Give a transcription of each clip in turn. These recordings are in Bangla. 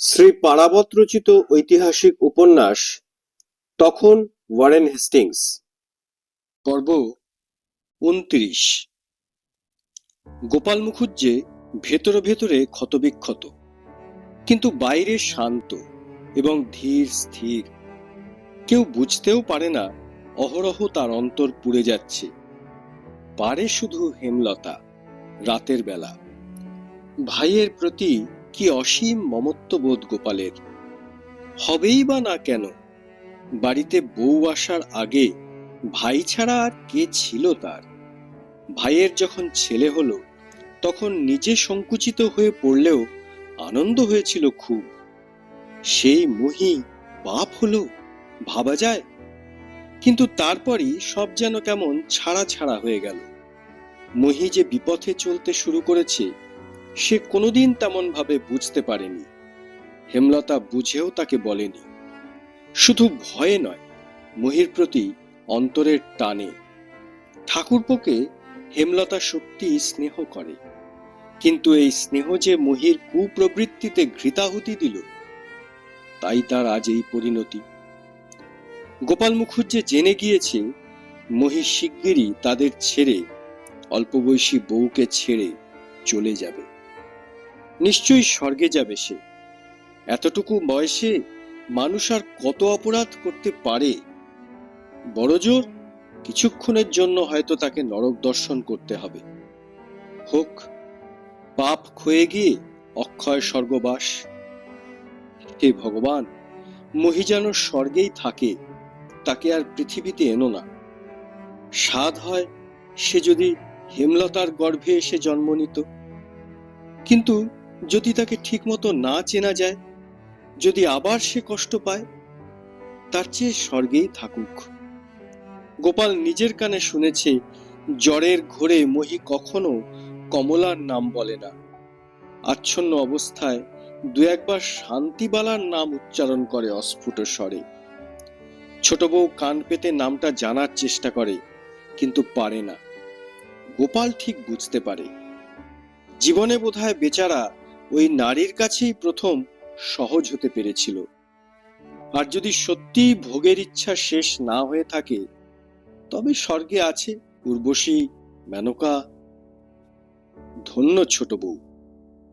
শ্রী পারাবত রচিত ঐতিহাসিক উপন্যাস, তখন ওয়ারেন হেস্টিংস। পর্ব উনত্রিশ। গোপাল মুখুজ্জে ভেতরে ভেতরে ক্ষতবিক্ষত, কিন্তু বাইরে শান্ত এবং ধীর স্থির। কেউ বুঝতেও পারে না অহরহ তার অন্তর পুড়ে যাচ্ছে। পারে শুধু হেমলতা, রাতের বেলা। ভাইয়ের প্রতি কি অসীম মমত্ববোধ গোপালের? হবেই বা না কেন? বাড়িতে বউ আসার আগে ভাই ছাড়া আর কে ছিল তার? ভাইয়ের যখন ছেলে হলো, তখন নিজে সংকুচিত হয়ে পড়লেও আনন্দ হয়েছিল খুব। সেই মহি বাপ হলো, ভাবা যায়? কিন্তু তারপরই সব যেন কেমন ছাড়া ছাড়া হয়ে গেল। মহি যে বিপথে চলতে শুরু করেছে সে কোনোদিন তেমন ভাবে বুঝতে পারেনি। হেমলতা বুঝেও তাকে বলেনি। শুধু ভয়ে নয়, মহির প্রতি অন্তরের টানে। ঠাকুরপোকে হেমলতা সত্যি স্নেহ করে। কিন্তু এই স্নেহ যে মহির কুপ্রবৃত্তিতে ঘৃতাহুতি দিল, তাই তার আজ এই পরিণতি। গোপাল মুখুজ্জে জেনে গিয়েছে, মহি শিগগিরই তাদের ছেড়ে অল্প বয়সী বউকে ছেড়ে চলে যাবে। নিশ্চয়ই স্বর্গে যাবে সে। এতটুকু বয়সে মানুষ আর কত অপরাধ করতে পারে? বড়জোর, কিছুক্ষণের জন্য হয়তো তাকে নরক দর্শন করতে হবে। হোক, পাপ ক্ষয়ে গিয়ে অক্ষয় স্বর্গবাস। হে ভগবান, মহি যেন স্বর্গেই থাকে, তাকে আর পৃথিবীতে এনো না। সাধ হয় সে যদি হেমলতার গর্ভে এসে জন্ম নিত। কিন্তু যদি তাকে ঠিকমতো না চেনা যায়, যদি আবার সে কষ্ট পায়, তার চেয়ে স্বর্গেই থাকুক। গোপাল নিজের কানে শুনেছে, জ্বরের ঘোরে মহি কখনো কমলার নাম বলে না। আচ্ছন্ন অবস্থায় দু একবার শান্তিবালার নাম উচ্চারণ করে অস্ফুট স্বরে। ছোট বউ কান পেতে নামটা জানার চেষ্টা করে, কিন্তু পারে না। গোপাল ঠিক বুঝতে পারে। জীবনে বোধহয় বেচারা ওই নারীর কাছেই প্রথম সহজ হতে পেরেছিল। আর যদি সত্যি ভোগের ইচ্ছা শেষ না হয়ে থাকে, তবে স্বর্গে আছে উর্বশী, মেনকা, ধন্য ছোট বউ।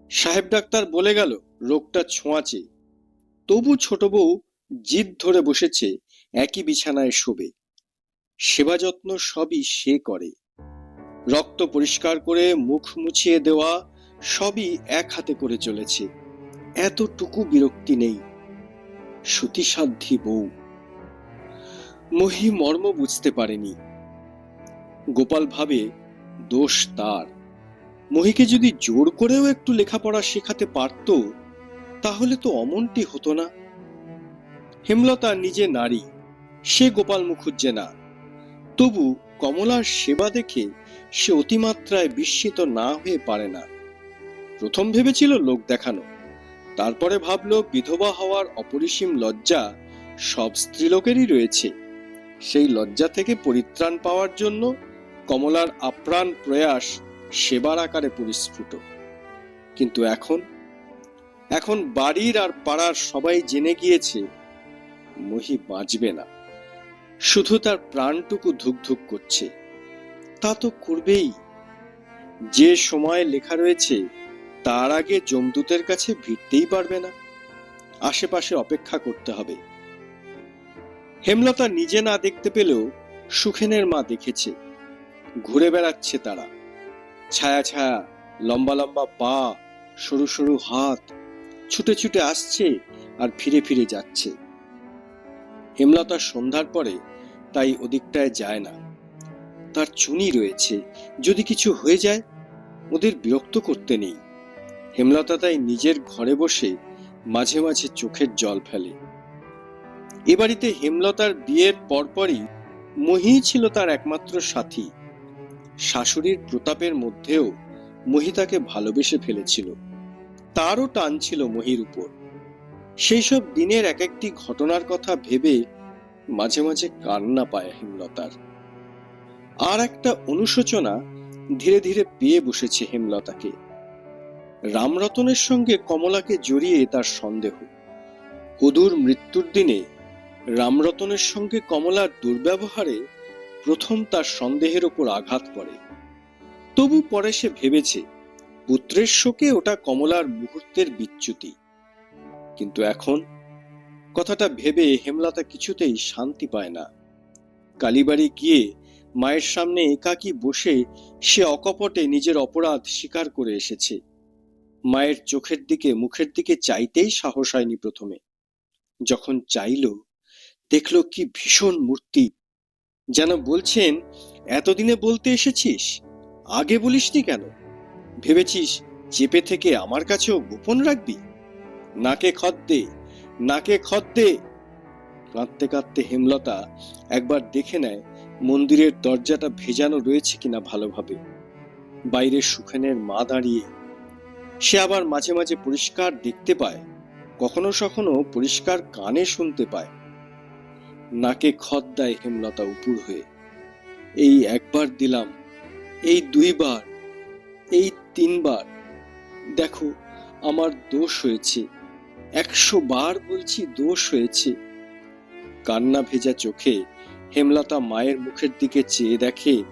সাহেব ডাক্তার বলে গেল, রোগটা ছোঁয়াচে। তবু ছোট বউ জিদ ধরে বসেছে, একই বিছানায় শোবে। সেবা যত্ন সবই সে করে। রক্ত পরিষ্কার করে মুখ মুছিয়ে দেওয়া সবই এক হাতে করে চলেছে। এতটুকু বিরক্তি নেই। সতীসাধ্যী বউ। মহি মর্ম বুঝতে পারেনি। গোপাল ভাবে, দোষ তার। মহিকে যদি জোর করেও একটু লেখাপড়া শেখাতে পারত, তাহলে তো অমনটি হতো না। হেমলতা নিজে নারী, সে গোপাল মুখুজ্জে না। তবু কমলার সেবা দেখে সে অতিমাত্রায় বিস্মিত না হয়ে পারে না। প্রথম ভেবেছিল লোক দেখানো। তারপরে ভাবলো, বিধবা হওয়ার অপরিসীম লজ্জা সব স্ত্রীলোকেরই রয়েছে। সেই লজ্জা থেকে পরিত্রাণ পাওয়ার জন্য কমলার আপ্রাণ প্রয়াস সেবার আকারে পরিস্ফুট। কিন্তু এখন এখন বাড়ির আর পাড়ার সবাই জেনে গিয়েছে, মহি বাঁচবে না। শুধু তার প্রাণটুকু ধুকধুক করছে। তা তো করবেই। যে সময় লেখা রয়েছে তার আগে জমদূতের কাছে ভিড়তেই পারবে না। আশেপাশে অপেক্ষা করতে হবে। হেমলতা নিজে না দেখতে পেলেও সুখেনের মা দেখেছে। ঘুরে বেড়াচ্ছে তারা। ছায়া ছায়া, লম্বা লম্বা পা, সরু সরু হাত ছুটে ছুটে আসছে আর ফিরে ফিরে যাচ্ছে। হেমলতা সন্ধ্যার পরে তাই ওদিকটায় যায় না। তার চুনি রয়েছে। যদি কিছু হয়ে যায়, ওদের বিরক্ত করতে নেই। হেমলতা তাই নিজের ঘরে বসে মাঝে মাঝে চোখের জল ফেলে। এ বাড়িতে হেমলতার বিয়ের পরপরই মহি ছিল তার একমাত্র সাথী। শাশুড়ির প্রতাপের মধ্যেও মহি তাকে ভালোবেসে ফেলেছিল। তারও টান ছিল মহির উপর। সেই সব দিনের এক একটি ঘটনার কথা ভেবে মাঝে মাঝে কান্না পায় হেমলতার। আর একটা অনুশোচনা ধীরে ধীরে পেয়ে বসেছে হেমলতাকে। রামরতনের সঙ্গে কমলাকে জড়িয়ে তার সন্দেহ। অদূর মৃত্যুর দিনে রামরতনের সঙ্গে কমলার দুর্ব্যবহারে প্রথম তার সন্দেহের ওপর আঘাত পড়ে। তবু পরে সে ভেবেছে, পুত্রের শোকে ওটা কমলার মুহূর্তের বিচ্যুতি। কিন্তু এখন কথাটা ভেবে হেমলতা কিছুতেই শান্তি পায় না। কালীবাড়ি গিয়ে মায়ের সামনে একাকী বসে সে অকপটে নিজের অপরাধ স্বীকার করে এসেছে। মায়ের চোখের দিকে, মুখের দিকে চাইতেই সাহস হয়নি প্রথমে। যখন চাইল, দেখল কি ভীষণ মূর্তি। যেন বলছেন, এতদিনে বলতে এসেছিস? আগে বলিসনি কেন? ভেবেছিস চেপে থেকে আমার কাছেও গোপন রাখবি? নাকে খত দে, নাকে খত দে! কাঁদতে কাঁদতে হেমলতা একবার দেখে নেয়, মন্দিরের দরজাটা ভেজানো রয়েছে কিনা ভালোভাবে। বাইরে সুখেনের মা দাঁড়িয়ে সে আবার মাঝে মাঝে পরিষ্কার দেখতে পায়, কখনো সখনো পরিষ্কার কানে শুনতে পায়। নাকে খত দেয় হেমলতা উপুর হয়ে। এই একবার দিলাম, এই দুইবার, এই তিনবার। দেখো, আমার দোষ হয়েছে, একশো বার বলছি দোষ হয়েছে। কান্না ভেজা চোখে হেমলতা মায়ের মুখের দিকে চেয়ে দেখে,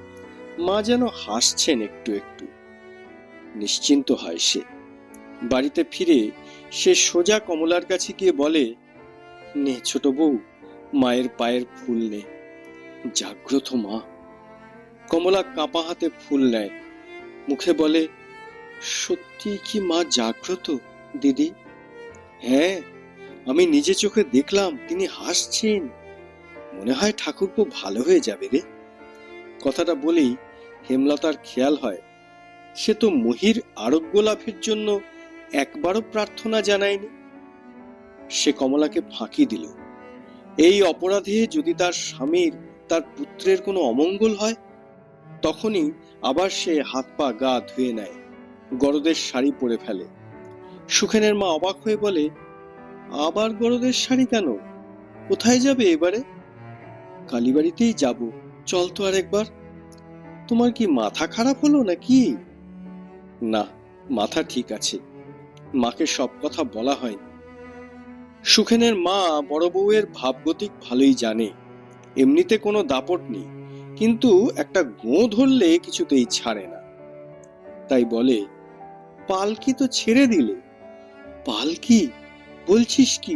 মা যেন হাসছেন একটু একটু। নিশ্চিন্ত হয় সে। বাড়িতে ফিরে সে সোজা কমলার কাছে গিয়ে বলে, নে ছোট বউ, মায়ের পায়ের ফুল নে। জাগ্রত মা। কমলা কাঁপা হাতে ফুল নেয়। মুখে বলে, সত্যি কি মা জাগ্রত, দিদি? হ্যাঁ আমি নিজে চোখে দেখলাম, তিনি হাসছেন। মনে হয় ঠাকুরপো ভালো হয়ে যাবে রে। কথাটা বলেই হেমলতার খেয়াল হয়। সে তো মহির আরোগ্য লাভের জন্য একবারও প্রার্থনা জানায়নি। সে কমলাকে ফাঁকি দিল। এই অপরাধে যদি তার স্বামীর, তার পুত্রের কোনো অমঙ্গল হয়, তখনই আবার সে হাত পা গা ধুয়ে নেয়, গরদের শাড়ি পরে ফেলে। সুখেনের মা অবাক হয়ে বলে, আবার গরদের শাড়ি কেন? কোথায় যাবে এবারে? কালীবাড়িতেই যাব। চল তো আর একবার। তোমার কি মাথা খারাপ হলো নাকি? না, মাথা ঠিক আছে। মাকে সব কথা বলা হয়নি সুখেনের মা বড় বউয়ের ভাবগতিক ভালোই জানে। এমনিতে কোনো দাপট নেই, কিন্তু একটা গো ধরলে কিছুতেই ছাড়ে না। তাই বলে, পালকি তো ছেড়ে দিলে। পালকি? বলছিস কি?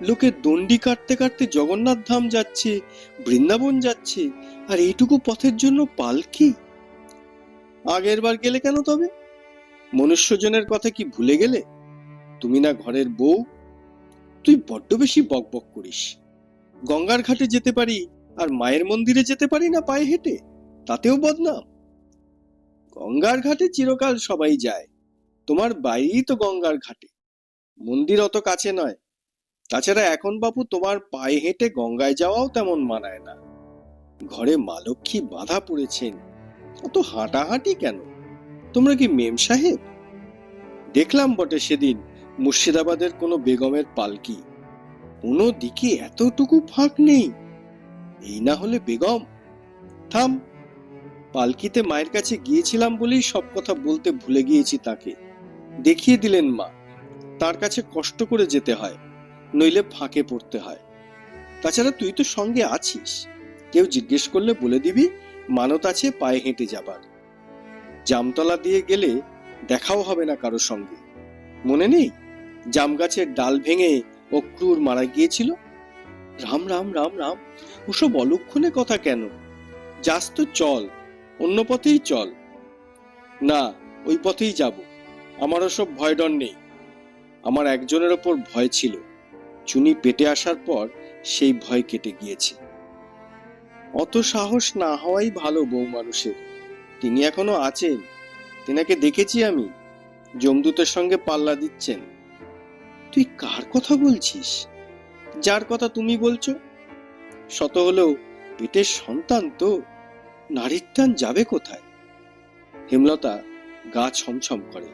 লোকে দণ্ডি কাটতে কাটতে জগন্নাথ ধাম যাচ্ছে, বৃন্দাবন যাচ্ছে, আর এইটুকু পথের জন্য পালকি? আগের বার গেলে কেন তবে? মনুষ্যজনের কথা কি ভুলে গেলে? তুমি না ঘরের বউ? তুই বড্ড বেশি বকবক করিস। গঙ্গার ঘাটে যেতে পারি আর মায়ের মন্দিরে যেতে পারি না পায়ে হেঁটে? তাতেও বদনাম। গঙ্গার ঘাটে চিরকাল সবাই যায়। তোমার বাড়িই তো গঙ্গার ঘাটে। মন্দির অত কাছে নয়। তাছাড়া এখন বাপু তোমার পায়ে হেঁটে গঙ্গায় যাওয়াও তেমন মানায় না। ঘরে মালক্ষী বাধা পড়েছেন। অত হাঁটাহাঁটি কেন? তোমরা কি মেম সাহেব? দেখলাম বটে সেদিন মুর্শিদাবাদের কোনো বেগমের পালকি। কোনো দিকে এতটুকু ফাঁক নেই। এই না হলে বেগম, থাম। পালকিতে মায়ের কাছে গিয়েছিলাম বলেই সব কথা বলতে ভুলে গিয়েছি তাকে। দেখিয়ে দিলেন মা, তার কাছে কষ্ট করে যেতে হয়, নইলে ফাঁকে পড়তে হয়। তাছাড়া তুই তো সঙ্গে আছিস। কেউ জিজ্ঞেস করলে বলে দিবি, মানত আছে পায়ে হেঁটে যাবার। জামতলা দিয়ে গেলে দেখাও হবে না কারও সঙ্গে। মনে নেই? জাম গাছের ডাল ভেঙে অক্রুর মারা গিয়েছিল? রাম রাম রাম রাম, ওসব অলক্ষণে কথা কেন? যাস তো চল, অন্য পথেই চল। না, ওই পথেই যাব। আমার ওসব ভয় ডর নেই। আমার একজনের ওপর ভয় ছিল। চুনি পেটে আসার পর সেই ভয় কেটে গিয়েছে। অত সাহস না হওয়াই ভালো বউ মানুষের। তিনি এখনও আছেন। তেনাকে দেখেছি আমি। জমদূতের সঙ্গে পাল্লা দিচ্ছেন। তুই কার কথা বলছিস? যার কথা তুমি বলছো? শত হলেও পেটের সন্তান তো। নারীর টান যাবে কোথায়? হেমলতা গা ছমছম করে।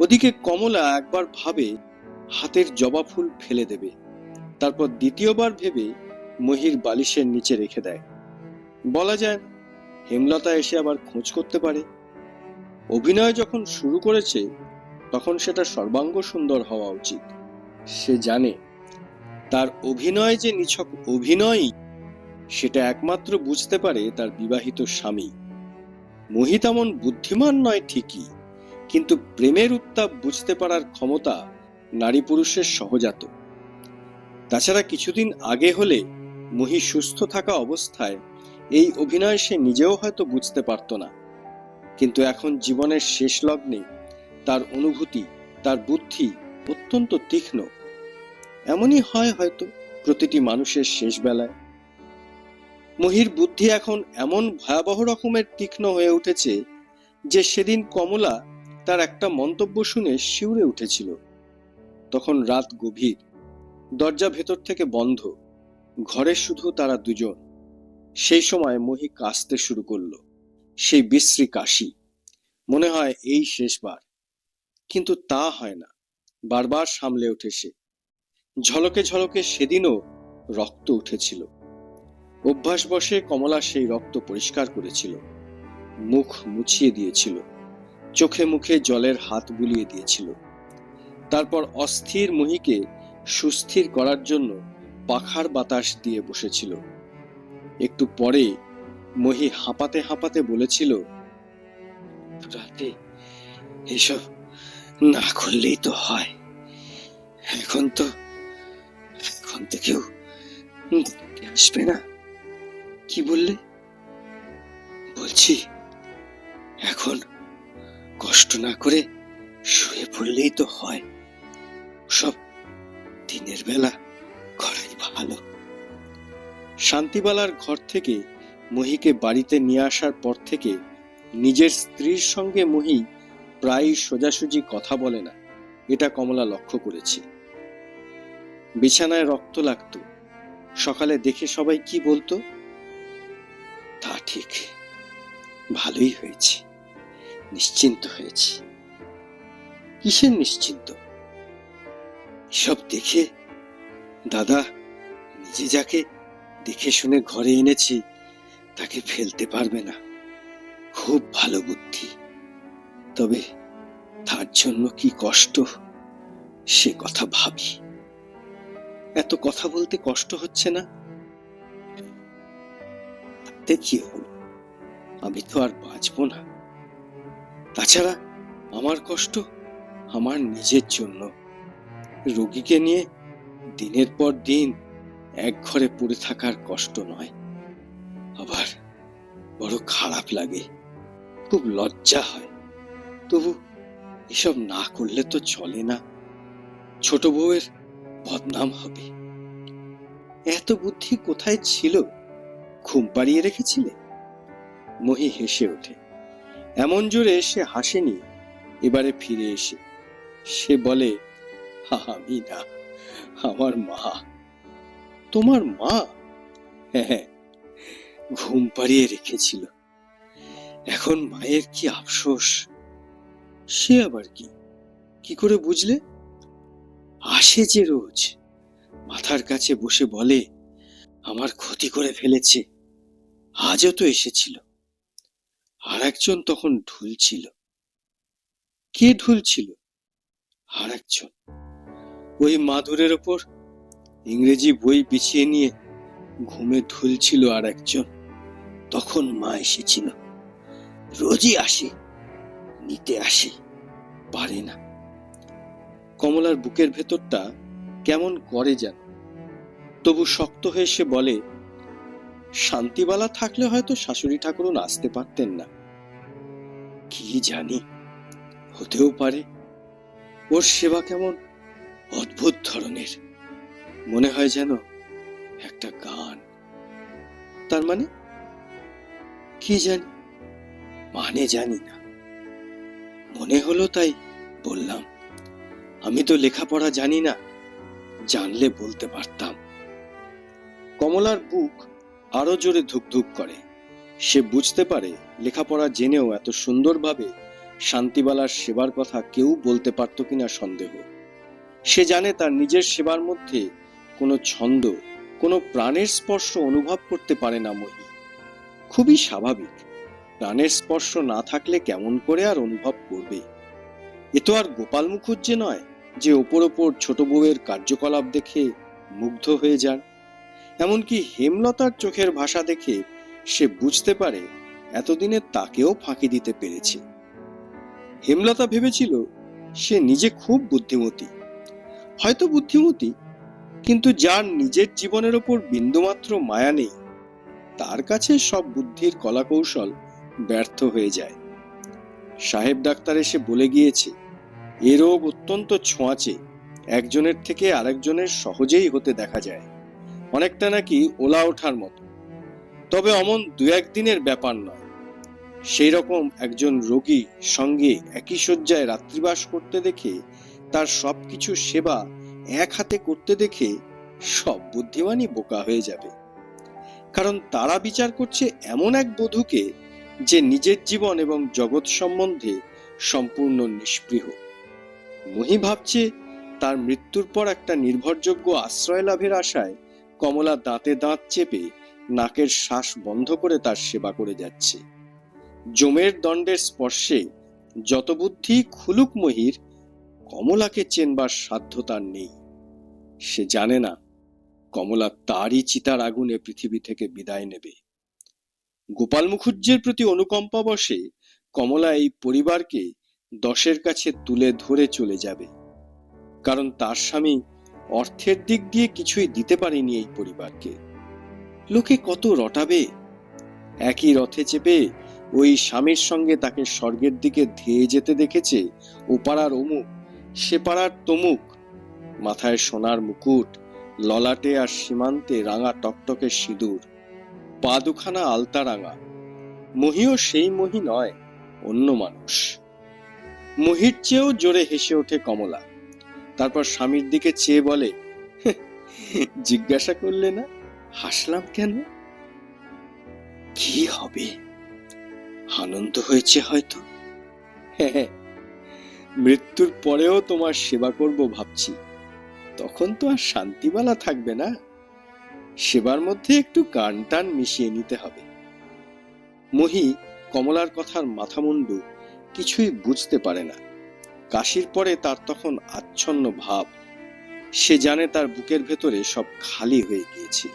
ওদিকে কমলা একবার ভাবে হাতের জবা ফুল ফেলে দেবে। তারপর দ্বিতীয়বার ভেবে মহির বালিশের নিচে রেখে দেয়। বলা যায় হেমলতা এসে আবার খোঁজ করতে পারে। অভিনয় যখন শুরু করেছে, তখন সেটা সর্বাঙ্গ সুন্দর হওয়া উচিত। সে জানে, তার অভিনয় যে নিছক অভিনয়ই, সেটা একমাত্র বুঝতে পারে তার বিবাহিত স্বামী। মহি তেমন বুদ্ধিমান নয় ঠিকই, কিন্তু প্রেমের উত্তাপ বুঝতে পারার ক্ষমতা নারী পুরুষের সহজাত। তাছাড়া কিছুদিন আগে হলে মহি সুস্থ থাকা অবস্থায় এই অভিনয় সে নিজেও হয়তো বুঝতে পারত না। কিন্তু এখন জীবনের শেষ লগ্নে তার অনুভূতি, তার বুদ্ধি অত্যন্ত তীক্ষ্ণ। এমনই হয় হয়তো প্রতিটি মানুষের শেষ বেলায়। মহির বুদ্ধি এখন এমন ভয়াবহ রকমের তীক্ষ্ণ হয়ে উঠেছে যে সেদিন কমলা তার একটা মন্তব্য শুনে শিউরে উঠেছিল। তখন রাত গভীর। দরজা ভেতর থেকে বন্ধ। ঘরে শুধু তারা দুজন। সেই সময় মহি কাশতে শুরু করল। সেই বিশ্রী কাশি। মনে হয় এই শেষবার। কিন্তু তা হয় না। বারবার সামলে ওঠে সে। ঝলকে ঝলকে সেদিনও রক্ত উঠেছিল। অভ্যাস বসে কমলা সেই রক্ত পরিষ্কার করেছিল। মুখ মুছিয়ে দিয়েছিল। চোখে মুখে জলের হাত বুলিয়ে দিয়েছিল। তারপর অস্থির মহিকে সুস্থির করার জন্য পাখার বাতাস দিয়ে বসেছিল। একটু পরে মহি হাঁপাতে হাঁপাতে বলেছিল, রাতে এসব না করলেই তো হয়। এখন তো এখন তো কেউ আসবে না। কি বললে? বলছি, এখন কষ্ট না করে শুয়ে পড়লেই তো হয়। সব দিনের বেলা করাই ভালো। শান্তিবালার ঘর থেকে মহিকে বাড়িতে নিয়ে আসার পর থেকে নিজের স্ত্রীর সঙ্গে মহি প্রায় সোজাসুজি কথা বলে না। এটা কমলা লক্ষ্য করেছে। বিছানায় রক্ত লাগতো। সকালে দেখে সবাই কি বলতো? তা ঠিক। ভালোই হয়েছে। নিশ্চিন্ত হয়েছে। কিসের নিশ্চিন্ত? সব দেখে দাদা নিজে যাকে দেখে শুনে ঘরে এনেছি, তাকে ফেলতে পারবে না। খুব ভালো বুদ্ধি। তবে তার জন্য কি কষ্ট, সে কথা ভাবি। এত কথা বলতে কষ্ট হচ্ছে না? তাতে কি হলো? আমি তো আর বাঁচবো না। তাছাড়া আমার কষ্ট আমার নিজের জন্য। রোগীকে নিয়ে দিনের পর দিন এক ঘরে পড়ে থাকার কষ্ট নয়। আবার বড় খারাপ লাগে। খুব লজ্জা হয়। তবু এসব না করলে তো চলে না। ছোট বউয়ের বদনাম হবে। এত বুদ্ধি কোথায় ছিল? ঘুম পাড়িয়ে রেখেছিলে? মহি হেসে ওঠে। এমন জোরে সে হাসেনি। এবারে ফিরে এসে সে বলে, আমি না, আমার মা। তোমার মা? হ্যাঁ ঘুম পাড়িয়ে রেখেছিল। এখন মায়ের কি আফসোস? সে আবার কি? কি করে বুঝলে? আসে যে রোজ, মাথার কাছে বসে বলে, আমার ক্ষতি করে ফেলেছে। আজও তো এসেছিল। আর একজন তখন ঢুলছিল। কে ঢুলছিল? আর একজন ওই মাদুরের ওপর ইংরেজি বই বিছিয়ে নিয়ে ঘুমে ঢুলছিল আর একজন। তখন মা এসেছিল। রোজই আসে, নিতে আসে, পারে না। কমলার বুকের ভেতরটা কেমন করে যেন। তবু শক্ত হয়ে সে বলে শান্তিবালা থাকলে হয়তো শাশুড়ি ঠাকুরন আসতে পারতেন না। কি জানি, হতেও পারে। ওর সেবা কেমন অদ্ভুত ধরনের। মনে হয় যেন একটা গান। তার মানে? কি জানি? মানে জানি না। মনে হলো তাই বললাম, আমি তো লেখাপড়া জানি না, জানলে বলতে পারতাম। কমলার বুক আরও জোরে ধুকধুক করে। সে বুঝতে পারে লেখাপড়া জেনেও এত সুন্দরভাবে শান্তিবালার সেবার কথা কেউ বলতে পারত কিনা সন্দেহ। সে জানে তার নিজের সেবার মধ্যে কোনো ছন্দ, কোনো প্রাণের স্পর্শ অনুভব করতে পারে না মহি। খুবই স্বাভাবিক। প্রাণের স্পর্শ না থাকলে কেমন করে আর অনুভব করবে? এ তো আর গোপাল মুখুজ্জে নয় যে ওপর ওপর ছোট বউয়ের কার্যকলাপ দেখে মুগ্ধ হয়ে যান। এমনকি হেমলতার চোখের ভাষা দেখে সে বুঝতে পারে এতদিনে তাকেও ফাঁকি দিতে পেরেছে। হেমলতা ভেবেছিল সে নিজে খুব বুদ্ধিমতী। হয়তো বুদ্ধিমতী কিন্তু যার নিজের জীবনের ওপর বিন্দুমাত্র মায়া নেই, তার কাছে সব বুদ্ধির কলাকৌশল ব্যর্থ হয়ে যায়। সাহেব ডাক্তার এসে বলে গিয়েছে, এ রোগ অত্যন্ত ছোঁয়াচে, একজনের থেকে আরেকজনের সহজেই হতে দেখা যায়। অনেকটা নাকি ওলা ওঠার মতো। তবে অমন দু একদিনের ব্যাপার নয়। সেই রকম একজন রোগী সঙ্গে একই শয্যায় রাত্রিবাস করতে দেখে তার সবকিছু সেবা এক হাতে করতে দেখে সব বুদ্ধিমানই বোকা হয়ে যাবে। কারণ তারা বিচার করছে এমন এক বধূকে যে নিজের জীবন এবং জগৎ সম্বন্ধে সম্পূর্ণ নিষ্পৃহ। মহি ভাবছে তার মৃত্যুর পর একটা নির্ভরযোগ্য আশ্রয় লাভের আশায় কমলা দাঁতে দাঁত চেপে নাকের শ্বাস বন্ধ করে তার সেবা করে যাচ্ছে। জমের দণ্ডের স্পর্শে যত বুদ্ধি খুলুক মহির কমলাকে চেনবার সাধ্য তার নেই। সে জানে না, কমলা তারই চিতার আগুনে পৃথিবী থেকে বিদায় নেবে। গোপাল মুখুজ্জের প্রতি অনুকম্পা বসে কমলা এই পরিবারকে দশের কাছে তুলে ধরে চলে যাবে। কারণ তার স্বামী অর্থের দিক দিয়ে কিছুই দিতে পারেনি এই পরিবারকে। লোকে কত রটাবে? একই রথে চেপে ওই স্বামীর সঙ্গে তাকে স্বর্গের দিকে ধেয়ে যেতে দেখেছে ও পাড়ার অমুক সে পাড়ার তমুক। মাথায় সোনার মুকুট, ললাটে আর সীমান্তে রাঙা টকটকে সিঁদুর, পা দুখানা আলতা রাঙা। মহিও সেই মহি নয়, অন্য মানুষ। মহির চেয়েও জোরে হেসে ওঠে কমলা। তারপর স্বামীর দিকে চেয়ে বলে জিজ্ঞাসা করলে না? হাসলাম কেন? কি হবে? আনন্দ হয়েছে হয়তো? হ্যাঁ মৃত্যুর পরেও তোমার সেবা করব ভাবছি। তখন তো আর শান্তিবালা থাকবে না। সেবার মধ্যে একটু গান টান মিশিয়ে নিতে হবে। মহি কমলার কথার মাথামুন্ডু কিছুই বুঝতে পারে না। কাশির পরে তার তখন আচ্ছন্ন ভাব। সে জানে তার বুকের ভেতরে সব খালি হয়ে গিয়েছে।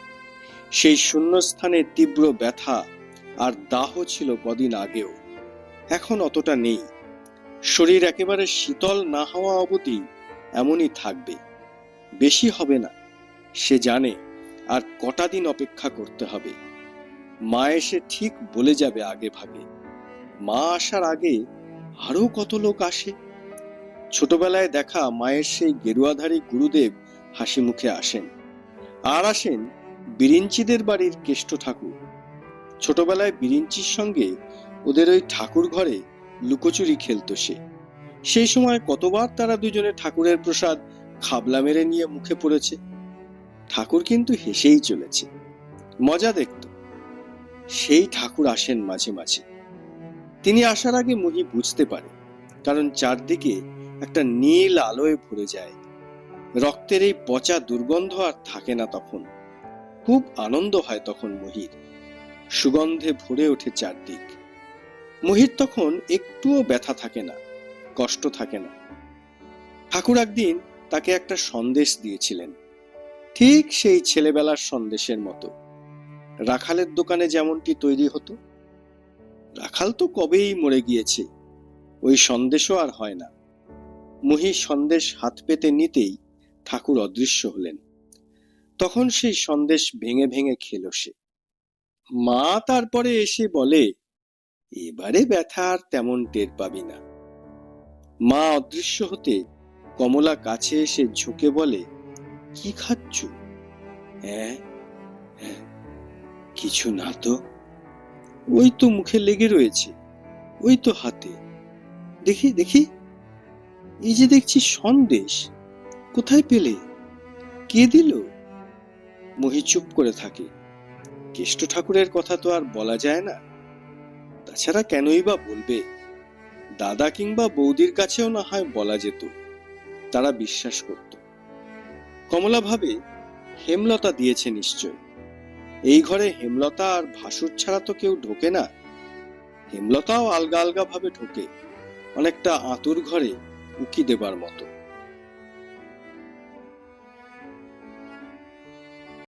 সেই শূন্যস্থানে তীব্র ব্যথা আর দাহ ছিল কদিন আগেও। এখন অতটা নেই। শরীর একেবারে শীতল না হওয়া অবধি এমনই থাকবে। বেশি হবে না, সে জানে, আর কটা দিন অপেক্ষা করতে হবে। মা এসে ঠিক বলে যাবে আগে ভাগে। মা আসার আগে আরও কত লোক আসে? ছোটবেলায় দেখা মায়ের সেই গেরুয়াধারী গুরুদেব হাসি মুখে আসেন। আর আসেন বিরিঞ্চিদের বাড়ির কেষ্ট ঠাকুর। ছোটবেলায় বিরিঞ্চির সঙ্গে ওদের ওই ঠাকুর ঘরে লুকোচুরি খেলতো সে। সেই সময় কতবার তারা দুজনে ঠাকুরের প্রসাদ খাবলা মেরে নিয়ে মুখে পড়েছে। ঠাকুর কিন্তু হেসেই চলেছে। মজা দেখত। সেই ঠাকুর আসেন মাঝে মাঝে। তিনি আসার আগে মহি বুঝতে পারে, কারণ চারদিকে একটা নীল আলোয় ভরে যায়। রক্তের এই পচা দুর্গন্ধ আর থাকে না তখন। খুব আনন্দ হয় তখন মহির। সুগন্ধে ভরে ওঠে চারদিক। মহির তখন একটুও ব্যথা থাকে না, কষ্ট থাকে না। ঠাকুর একদিন তাকে একটা সন্দেশ দিয়েছিলেন, ঠিক সেই ছেলেবেলার সন্দেশের মতো। রাখালের দোকানে যেমনটি তৈরি হতো, রাখাল তো কবেই মরে গিয়েছে, ওই সন্দেশও আর হয় না। মহি সন্দেশ হাত পেতে নিতেই ঠাকুর অদৃশ্য হলেন। তখন সেই সন্দেশ ভেঙে ভেঙে খেল সে। মা তারপরে এসে বলে এবারে ব্যথা আর তেমন টের পাবি না। মা অদৃশ্য হতে কমলা কাছে এসে ঝুঁকে বলে, কি খাচ্ছ? হ্যাঁ হ্যাঁ কিছু না তো। ওই তো মুখে লেগে রয়েছে, ওই তো হাতে। দেখি দেখি। এই যে দেখছি সন্দেশ, কোথায় পেলে? কে দিল? মহি চুপ করে থাকে। কেষ্ট ঠাকুরের কথা তো আর বলা যায় না। তাছাড়া কেনই বা বলবে? দাদা কিংবা বৌদির কাছেও না হয় বলা যেত। তারা বিশ্বাস করত। কমলা ভাবে, হেমলতা দিয়েছে নিশ্চয়। এই ঘরে হেমলতা আর ভাসুর ছাড়া তো কেউ ঢোকে না। হেমলতাও আলগা আলগা ভাবে ঢোকে। অনেকটা আতুর ঘরে উকি দেবার মতো।